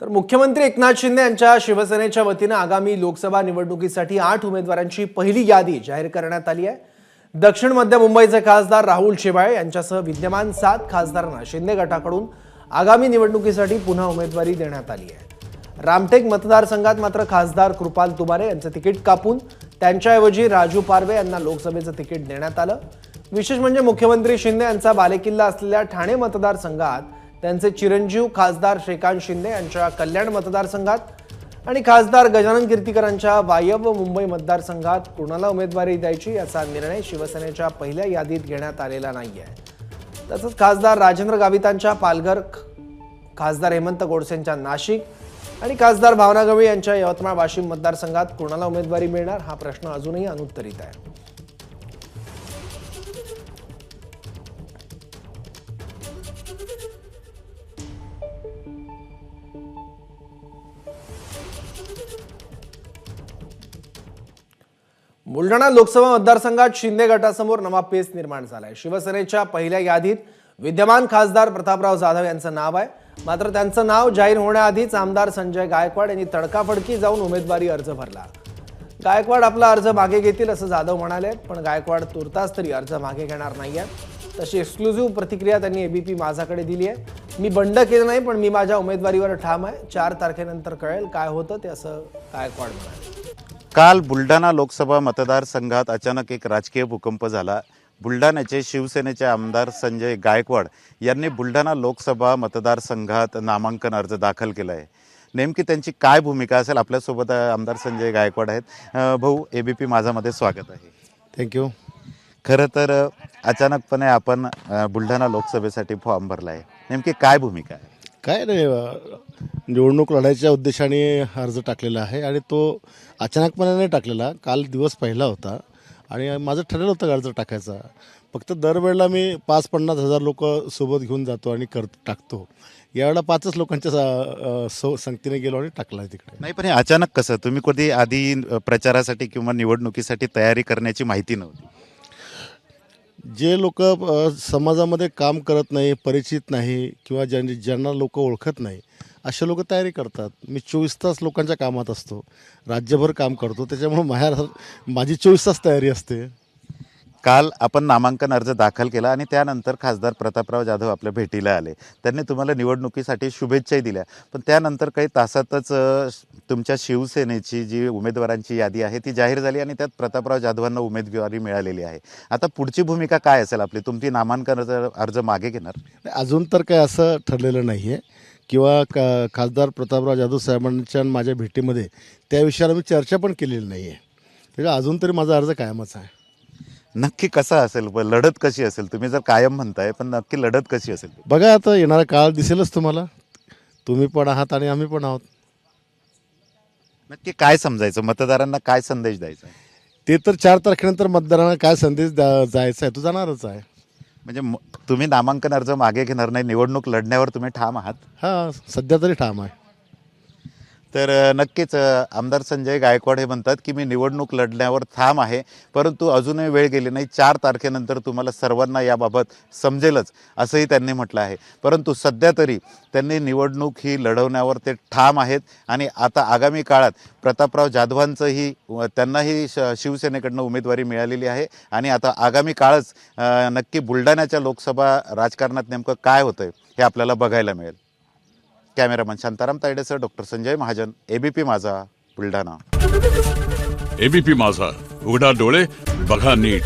तर मुख्यमंत्री एकनाथ शिंदे यांच्या शिवसेनेच्या वतीनं आगामी लोकसभा निवडणुकीसाठी आठ उमेदवारांची पहिली यादी जाहीर करण्यात आली आहे. दक्षिण मध्य मुंबईचे खासदार राहुल शेवाळे यांच्यासह विद्यमान सात खासदारांना शिंदे गटाकडून आगामी निवडणुकीसाठी पुन्हा उमेदवारी देण्यात आली आहे. रामटेक मतदारसंघात मात्र खासदार कृपाल तुबारे यांचं तिकीट कापून त्यांच्याऐवजी राजू पारवे यांना लोकसभेचं तिकीट देण्यात आलं. विशेष म्हणजे मुख्यमंत्री शिंदे यांचा बालेकिल्ला असलेल्या ठाणे मतदारसंघात त्यांचे चिरंजीव खासदार श्रीकांत शिंदे यांच्या कल्याण मतदारसंघात आणि खासदार गजानन कीर्तीकरांच्या वायव्य मुंबई मतदारसंघात कुणाला उमेदवारी द्यायची याचा निर्णय शिवसेनेच्या पहिल्या यादीत घेण्यात आलेला नाही आहे तसंच खासदार राजेंद्र गावितांच्या पालघर खासदार हेमंत गोडसेंच्या नाशिक आणि खासदार भावना गवळी यांच्या यवतमाळ वाशिम मतदारसंघात कोणाला उमेदवारी मिळणार हा प्रश्न अजूनही अनुत्तरित आहे. बुलढाणा लोकसभा मतदारसंघात शिंदे गटासमोर नवा पेच निर्माण झालाय. शिवसेनेच्या पहिल्या यादीत विद्यमान खासदार प्रतापराव जाधव यांचं नाव आहे. मात्र त्यांचं नाव जाहीर होण्याआधीच आमदार संजय गायकवाड यांनी तडकाफडकी जाऊन उमेदवारी अर्ज भरला. गायकवाड आपला अर्ज मागे घेतील असं जाधव म्हणाले पण गायकवाड तुर्तास तरी अर्ज मागे घेणार नाही आहे तशी एक्सक्लुझिव्ह प्रतिक्रिया त्यांनी एबीपी माझाकडे दिली आहे मी बंड केलं नाही पण मी माझ्या उमेदवारीवर ठाम आहे. चार तारखेनंतर कळेल काय होतं ते असं गायकवाड म्हणाले. काल बुलढाणा लोकसभा मतदारसंघात अचानक एक राजकीय भूकंप झाला. बुलढाण्याचे शिवसेनेचे आमदार संजय गायकवाड यांनी बुलढाणा लोकसभा मतदारसंघात नामांकन अर्ज दाखल केला आहे नेमकी त्यांची काय भूमिका असेल? आपल्यासोबत आमदार संजय गायकवाड आहेत. भाऊ ए बी पी माझामध्ये स्वागत आहे. थँक्यू खरं तर अचानकपणे आपण बुलढाणा लोकसभेसाठी फॉर्म भरला आहे नेमकी काय भूमिका आहे? काय नाही निवडणूक लढायच्या उद्देशाने अर्ज टाकलेला आहे आणि तो अचानकपणे नाही टाकलेला. काल दिवस पहिला होता. आणि माझं ठरलेलं होतं अर्ज टाकायचा? फक्त दरवेळेला मी पाच पन्नास हजार लोक सोबत घेऊन जातो आणि कर टाकतो. यावेळेला पाचच लोकांच्या स- संगतीने गेलो आणि टाकला आहे तिकडे. नाही पण हे अचानक कसं? तुम्ही कधी आधी प्रचारासाठी किंवा निवडणुकीसाठी तयारी करण्याची माहिती नव्हती. जे लोक समाजामध्ये काम करत नाही परिचित नाही किंवा ज्यां ज्यांना लोक ओळखत नाही असे लोक तयारी करतात. मी चोवीस तास लोकांच्या कामात असतो. राज्यभर काम करतो. त्याच्यामुळे माझ्या माझी चोवीस तास तयारी असते. काल आपण नामांकन अर्ज दाखल केला आणि त्यानंतर खासदार प्रतापराव जाधव आपल्या भेटीला आले. त्यांनी तुम्हाला निवडणुकीसाठी शुभेच्छाही दिल्या. पण त्यानंतर काही तासातच तुमच्या शिवसेनेची जी उमेदवारांची यादी आहे ती जाहीर झाली आणि त्यात प्रतापराव जाधवांना उमेदवारी मिळालेली आहे. आता पुढची भूमिका काय असेल आपली? तुमची नामांकन अर्ज अर्ज मागे घेणार? अजून तर काय असं ठरलेलं नाही आहे किंवा का खासदार प्रतापराव जाधव साहेबांच्या माझ्या भेटीमध्ये त्या विषयाला मी चर्चा पण केलेली नाही आहे त्याच्या अजून तरी माझा अर्ज कायमच आहे. नक्की कसा असेल? लढत कशी असेल? तुम्ही जर कायम म्हणताय पण नक्की लढत कशी असेल? बघा आता येणारा काळ दिसेलच तुम्हाला. तुम्ही पण आहात आणि आम्ही पण आहोत. नक्की काय समजायचं? मतदारांना काय संदेश द्यायचा? आहे? ते तर चार तारखेनंतर मतदारांना काय संदेश द्या जायचा आहे तो जाणारच आहे. म्हणजे म- तुम्ही नामांकन अर्ज मागे घेणार नाही निवडणूक लढण्यावर तुम्ही ठाम आहात? हां सध्या तरी ठाम आहे. तर नक्कीच आमदार संजय गायकवाड हे म्हणतात की मी निवडणूक लढण्यावर ठाम आहे परंतु अजूनही वेळ गेली नाही. चार तारखेनंतर तुम्हाला सर्वांना याबाबत समजेलच असंही त्यांनी म्हटलं आहे. परंतु सध्या तरी त्यांनी निवडणूक ही लढवण्यावर ते ठाम आहेत आणि आता आगामी काळात प्रतापराव जाधवांचंही व त्यांनाही श शिवसेनेकडनं उमेदवारी मिळालेली आहे आणि आता आगामी काळच नक्की बुलढाण्याच्या लोकसभा राजकारणात नेमकं काय होतं हे आपल्याला बघायला मिळेल. Cameraman Shantaram तायडेसह doctor Sanjay Mahajan ABP Majha Buldhana. ABP माझा उघडा डोळे बघा नीट.